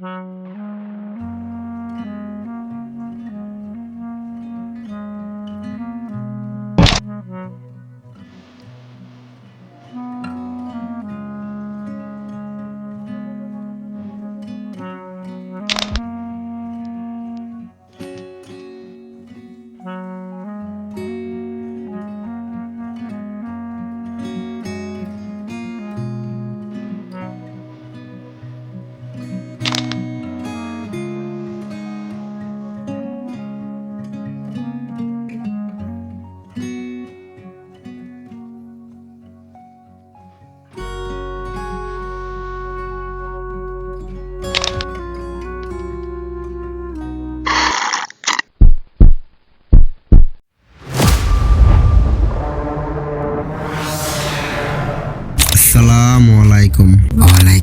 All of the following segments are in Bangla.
Mm-hmm.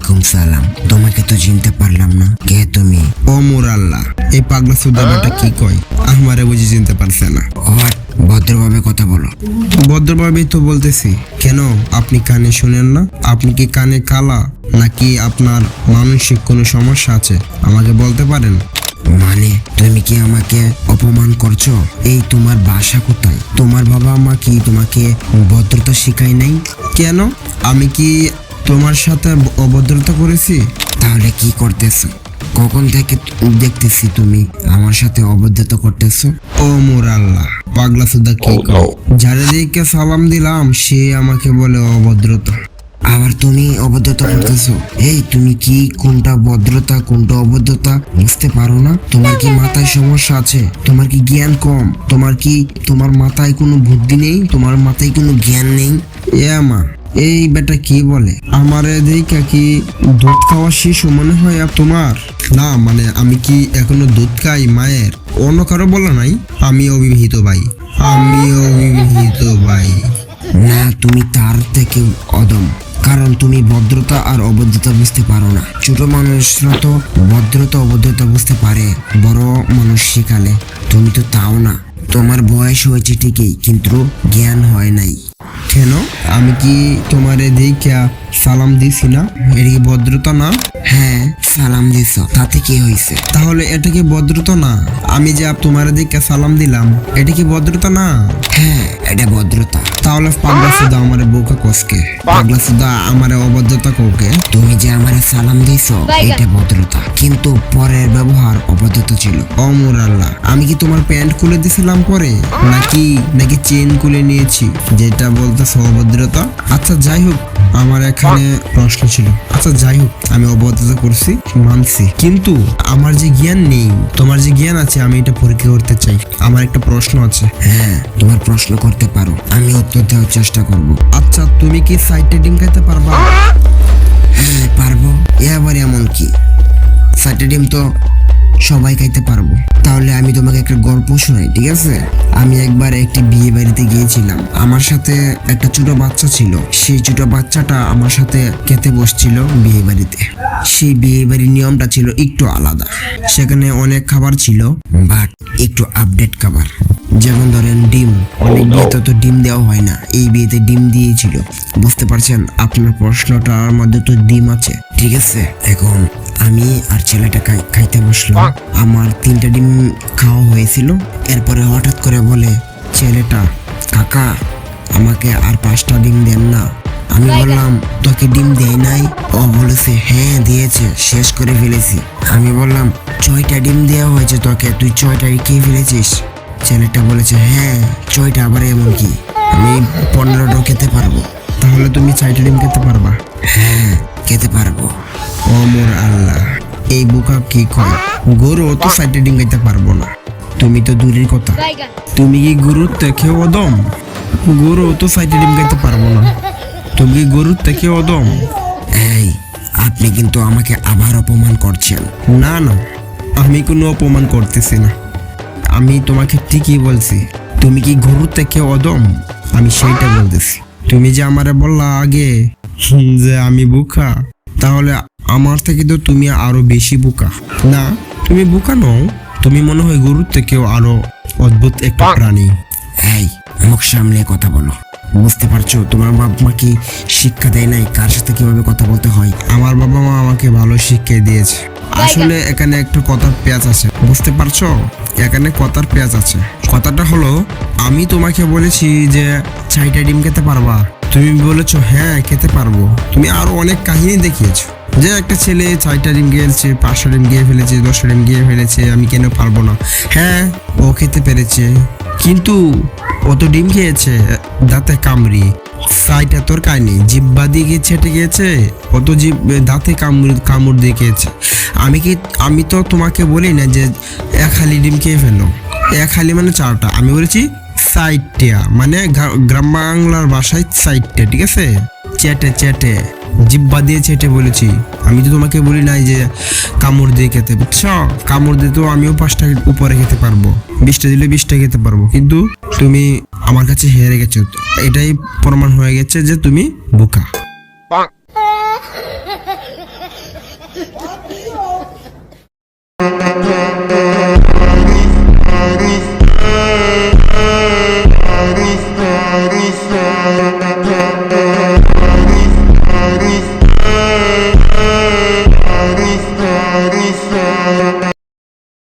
ওয়ালাইকুম সালাম। তোমাকে তো চিনতে পারলাম না। কে তুমি? ও মোর আল্লাহ। এই পাগলা সুদা বেটা কি কয়? আমারে বুঝি চিনতে পারছে না। ভদ্রভাবে কথা বলো। ভদ্রভাবেই তো বলতেছি। কেন? আপনি কানে শুনেন না? আপনি কি কানে কালা? নাকি আপনার মানসিক কোনো সমস্যা আছে? আমাকে বলতে পারেন? মানে তুমি কি আমাকে অপমান করছ? এই তোমার বাসা কোথায়? তোমার বাবা মা কি তোমাকে ভদ্রতা শেখায় নাই? কেন? আমি কি তোমার সাথে অভদ্রতা করেছি? তাহলে কি করতেছো? কখন থেকে দেখতেছি তুমি আমার সাথে অবদ্ধতা করতেছো? ও মোর আল্লাহ পাগলা সুদা কি দিকে সালাম দিলাম সে আমাকে বলে অভদ্রতা। আবার তুমি অবদ্ধতা করতেছো? এই তুমি কি কোনটা ভদ্রতা কোনটা অবদ্ধতা বুঝতে পারো না? তোমার কি মাথায় সমস্যা আছে? তোমার কি জ্ঞান কম? তোমার কি তোমার মাথায় কোনো বুদ্ধি নেই? তোমার মাথায় কোনো জ্ঞান নেই? এ মা এই বেটা কি বলে? আমার এদিকে কি দুধ খাওয়া শিশু মনে হয় আর তোমার? না মানে আমি কি এখনও দুধ খাই মায়ের? অন্য কারও বলা নাই? আমি অবিবাহিত ভাই। আমি অবিবাহিত ভাই। না, তুমি তার থেকে অদম, কারণ তুমি ভদ্রতা আর অবদ্ধতা বুঝতে পারো না। ছোট মানুষরা তো ভদ্রতা অবদ্ধতা বুঝতে পারে, বড় মানুষ শেখালে। তুমি তো তাও না। তোমার বয়স হয়েছে ঠিকই, কিন্তু জ্ঞান হয় নাই। কেন? আমি কি তোমারে দেখিয়া সালাম দিছি না? এটা কি ভদ্রতা না? হ্যাঁ। সালাম দিছ তাতে কি হয়েছে তাহলে এটা কি ভদ্রতা না? আমি যে তোমার দিকে সালাম দিলাম এটা কি ভদ্রতা না? হ্যাঁ এটা ভদ্রতা। তাহলে পাগলা সুদা আমার বউকে কসকে। পাগলা সুদা আমার অভদ্রতা কোকে তুমি যে আমার সালাম দিছ এটা ভদ্রতা। কিন্তু পরের ব্যবহার অভদ্রতা ছিল। অমর আল্লাহ আমি কি তোমার প্যান্ট খুলে দিছিলাম পরে? নাকি নাকি চেন খুলে নিয়েছি যেটা বলতেছে অভদ্রতা? আচ্ছা যাই হোক আমার এখানে প্রশ্ন ছিল। আচ্ছা যাই হোক আমি অভদ্রতা করছি। মানছি। কিন্তু আমার যে জ্ঞান নেই তোমার যে জ্ঞান আছে আমি এটা পরীক্ষা করতে চাই। আমার একটা প্রশ্ন আছে। হ্যাঁ তোমার প্রশ্ন করতে পারো। আমি উত্তর দেওয়ার চেষ্টা করব। আচ্ছা তুমি কি সাইটে ডিম খাইতে পারবা? হ্যাঁ পারব এ আবার এমন কি? সাইটে ডিম তো সবাই খাইতে পারব। তাহলে আমি তোমাকে একটা গল্প শোনাই, ঠিক আছে? আমি একবার একটি বিয়ে বাড়িতে গিয়েছিলাম। আমার সাথে একটা ছোট বাচ্চা ছিল। সেই ছোট বাচ্চাটা আমার সাথে খেতে বসছিল বিয়ে বাড়িতে। সেই বিয়ে বাড়ির নিয়মটা ছিল একটু আলাদা। সেখানে অনেক খাবার ছিল, বাট একটু আপডেট খাবার। যেমন ধরেন ডিম অনেক বিয়েতে তো ডিম দেওয়া হয় না। এই বিয়েতে ডিম দিয়েছিল। বুঝতে পারছেন? আপনার প্রশ্নটার মধ্যে তো ডিম আছে। ঠিক আছে? এখন আমি আর ছেলেটা খাই- খাইতে বসলাম আমার তিনটা ডিম খাওয়া হয়েছিল। এরপরে হঠাৎ করে বলে ছেলেটা কাকা আমাকে আর পাঁচটা ডিম দেন না। আমি বললাম তোকে ডিম দেয় নাই? ও বলেছে হ্যাঁ দিয়েছে। শেষ করে ফেলেছি। আমি বললাম ছয়টা ডিম দেওয়া হয়েছে তোকে। তুই ছয়টা খেয়ে ফেলেছিস? ছেলেটা বলেছে হ্যাঁ ছয়টা আবার এমন কি? আমি পনেরোটাও খেতে পারব। তাহলে তুমি চারটে ডিম খেতে পারবা? হ্যাঁ খেতে পারব। অমর আল্লাহ, এই বুকা কি কয় গরু অত চারটে ডিম খাইতে পারব না। তুমি তো দূরের কথা। তুমি কি গরুর থেকে অদম? গরু তো চারটে ডিম খাইতে পারব না। তুমি কি গরুর থেকে অদম? এই, আপনি কিন্তু আমাকে আবার অপমান করছেন। না না, আমি কোনো অপমান করতেছি না। আমি তোমাকে ঠিকই বলছি। তুমি কি গরুর থেকে অদম? আমি সেইটা বলতেছি। তুমি যে আমারে বললা আগে যে আমি বুকা, তাহলে আমার থেকে তো তুমি আরও বেশি বুকা। না, তুমি বুকা নও। তুমি মনে হয় গরুর থেকেও আরও অদ্ভুত একটা প্রাণী। এই, মুখ সামলে কথা বলো। বুঝতে পারছ, তোমার বাপ মা কি শিক্ষা দেয় নাই? কার সাথে কীভাবে কথা বলতে হয়? আমার বাবা মা আমাকে ভালো শিক্ষা দিয়েছে। আসলে এখানে একটু কথা পেঁয়াজ আছে। বুঝতে পারছ? এখানে কথার পেঁয়াজ আছে। কথাটা হলো, আমি তোমাকে বলেছি যে চাইটা ডিম খেতে পারবা। তুমি বলেছ হ্যাঁ খেতে পারব। তুমি আরও অনেক কাহিনী দেখিয়েছো। যে একটা ছেলে ছয়টা ডিম গিয়েছে পাঁচশো ডিম গিয়ে ফেলেছে, দশটা ডিম গিয়ে ফেলেছে, আমি কেন পারব না? হ্যাঁ ও খেতে পেরেছে। কিন্তু ও তো ডিম খেয়েছে, দাঁতে কামড়ি। সাইটা তোর কায়নি জিব্বা দিয়ে গিয়ে ছেটে গিয়েছে? কত জিব দাঁতে কামড় কামড় দিয়ে খেয়েছে আমি কি, আমি তো তোমাকে বলি না যে এক হালি ডিম খেয়ে ফেলো এক হালি মানে চারটা। আমি বলেছি সাইটটা মানে গ্রাম বাংলার ভাষায় সাইটটা, ঠিক আছে? চেটে চেটে জিব্বা দিয়ে চেটে বলেছি। আমি তো তোমাকে বলি নাই যে কামড় দিয়ে খেতে। বুঝছ কামড় দিয়ে তো আমিও পাঁচটা উপরে খেতে পারব। বিশটা দিলে বিশটা খেতে পারব। কিন্তু তুমি আমার কাছে হেরে গেছো। এটাই প্রমাণ হয়ে গেছে যে তুমি বোকা।